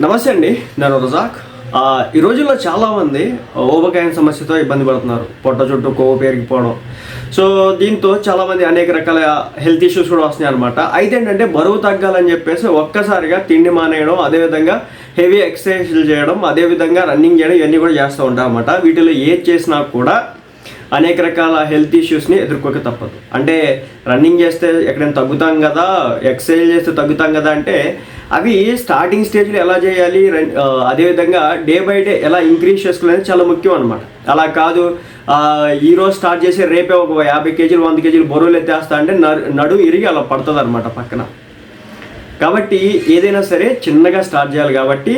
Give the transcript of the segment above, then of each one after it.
నమస్తే అండి. నేను రజాక్. ఈ రోజుల్లో చాలామంది ఓబకాయం సమస్యతో ఇబ్బంది పడుతున్నారు. పొట్ట చుట్టూ కొవ్వు పెరిగిపోవడం. సో దీంతో చాలామంది అనేక రకాల హెల్త్ ఇష్యూస్ కూడా వస్తున్నాయి అనమాట అయితే ఏంటంటే బరువు తగ్గాలని చెప్పేసి ఒక్కసారిగా తిండి మానేయడం అదేవిధంగా హెవీ ఎక్సర్సైజ్లు చేయడం అదేవిధంగా రన్నింగ్ చేయడం ఇవన్నీ కూడా చేస్తూ ఉంటారు అనమాట వీటిలో ఏది చేసినా కూడా అనేక రకాల హెల్త్ ఇష్యూస్ని ఎదుర్కోక తప్పదు. అంటే రన్నింగ్ చేస్తే ఎక్కడైనా తగ్గుతాం కదా ఎక్సర్సైజ్ చేస్తే తగ్గుతాం కదా అంటే అవి స్టార్టింగ్ స్టేజ్లో ఎలా చేయాలి అదేవిధంగా డే బై డే ఎలా ఇంక్రీజ్ చేసుకోవాలనేది చాలా ముఖ్యం అనమాట అలా కాదు ఆ, ఈ రోజు స్టార్ట్ చేసి రేపే ఒక యాభై కేజీలు వంద కేజీలు బరువులు ఎత్తేస్తా అంటే నడు ఇరిగి అలా పడుతుంది అనమాట పక్కన. కాబట్టి ఏదైనా సరే చిన్నగా స్టార్ట్ చేయాలి కాబట్టి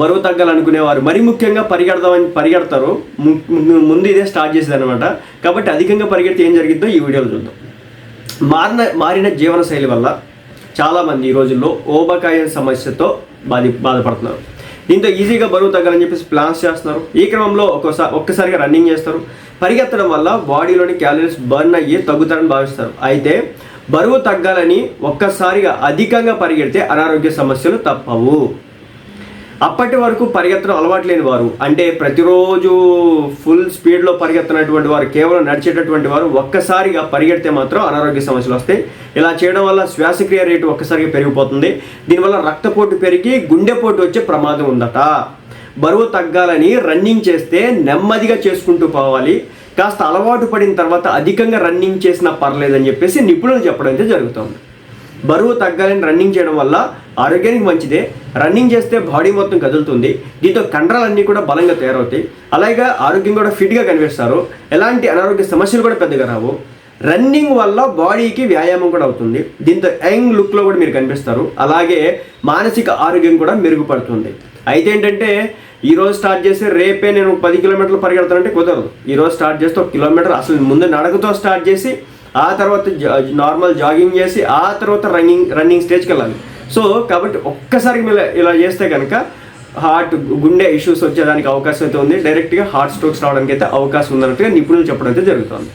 బరువు తగ్గాలనుకునేవారు. మరీ ముఖ్యంగా పరిగెడదామని పరిగెడతారు. ముందు ఇదే స్టార్ట్ చేసేది అనమాట కాబట్టి అధికంగా పరిగెడితే ఏం జరిగిందో ఈ వీడియోలో చూద్దాం. మారిన మారిన జీవనశైలి వల్ల చాలామంది ఈ రోజుల్లో ఓబకాయం సమస్యతో బాధి బాధపడుతున్నారు. దీంతో ఈజీగా బరువు తగ్గాలని చెప్పేసి ప్లాన్స్ చేస్తున్నారు. ఈ క్రమంలో ఒక్కోసారి ఒక్కసారిగా రన్నింగ్ చేస్తారు. పరిగెత్తడం వల్ల బాడీలోని క్యాలరీస్ బర్న్ అయ్యి తగ్గుతారని భావిస్తారు. అయితే బరువు తగ్గాలని ఒక్కసారిగా అధికంగా పరిగెడితే అనారోగ్య సమస్యలు తప్పవు. అప్పటి వరకు పరిగెత్తడం అలవాటు లేని వారు. అంటే ప్రతిరోజు ఫుల్ స్పీడ్లో పరిగెత్తనటువంటి వారు కేవలం నడిచేటటువంటి వారు ఒక్కసారిగా పరిగెడితే మాత్రం అనారోగ్య సమస్యలు వస్తాయి. ఇలా చేయడం వల్ల శ్వాసక్రియ రేటు ఒక్కసారిగా పెరిగిపోతుంది. దీనివల్ల రక్తపోటు పెరిగి గుండెపోటు వచ్చే ప్రమాదం ఉందట. బరువు తగ్గాలని రన్నింగ్ చేస్తే నెమ్మదిగా చేసుకుంటూ పోవాలి. కాస్త అలవాటు పడిన తర్వాత అధికంగా రన్నింగ్ చేసినా పర్లేదని చెప్పేసి నిపుణులు చెప్పడం అయితే జరుగుతుంది. బరువు తగ్గాలని రన్నింగ్ చేయడం వల్ల ఆరోగ్యానికి మంచిదే. రన్నింగ్ చేస్తే బాడీ మొత్తం కదులుతుంది. దీంతో కండరాలన్నీ కూడా బలంగా తయారవుతాయి. అలాగే ఆరోగ్యం కూడా ఫిట్గా కనిపిస్తారు. ఎలాంటి అనారోగ్య సమస్యలు కూడా పెద్దగా రావు. రన్నింగ్ వల్ల బాడీకి వ్యాయామం కూడా అవుతుంది. దీంతో యంగ్ లుక్లో కూడా మీరు కనిపిస్తారు. అలాగే మానసిక ఆరోగ్యం కూడా మెరుగుపడుతుంది. అయితే ఏంటంటే ఈరోజు స్టార్ట్ చేస్తే రేపే నేను పది కిలోమీటర్లు పరిగెడతానంటే కుదరదు. ఈరోజు స్టార్ట్ చేస్తే ఒక కిలోమీటర్ అసలు ముందు నడకతో స్టార్ట్ చేసి ఆ తర్వాత నార్మల్ జాగింగ్ చేసి ఆ తర్వాత రన్నింగ్ రన్నింగ్ స్టేజ్కి వెళ్ళాలి. సో కాబట్టి ఒక్కసారి మీరు ఇలా చేస్తే కనుక హార్ట్ గుండె ఇష్యూస్ వచ్చేదానికి అవకాశం అయితే ఉంది. డైరెక్ట్గా హార్ట్ స్ట్రోక్స్ రావడానికి అయితే అవకాశం ఉన్నట్టుగా నిపుణులు చెప్పడం అయితే జరుగుతుంది.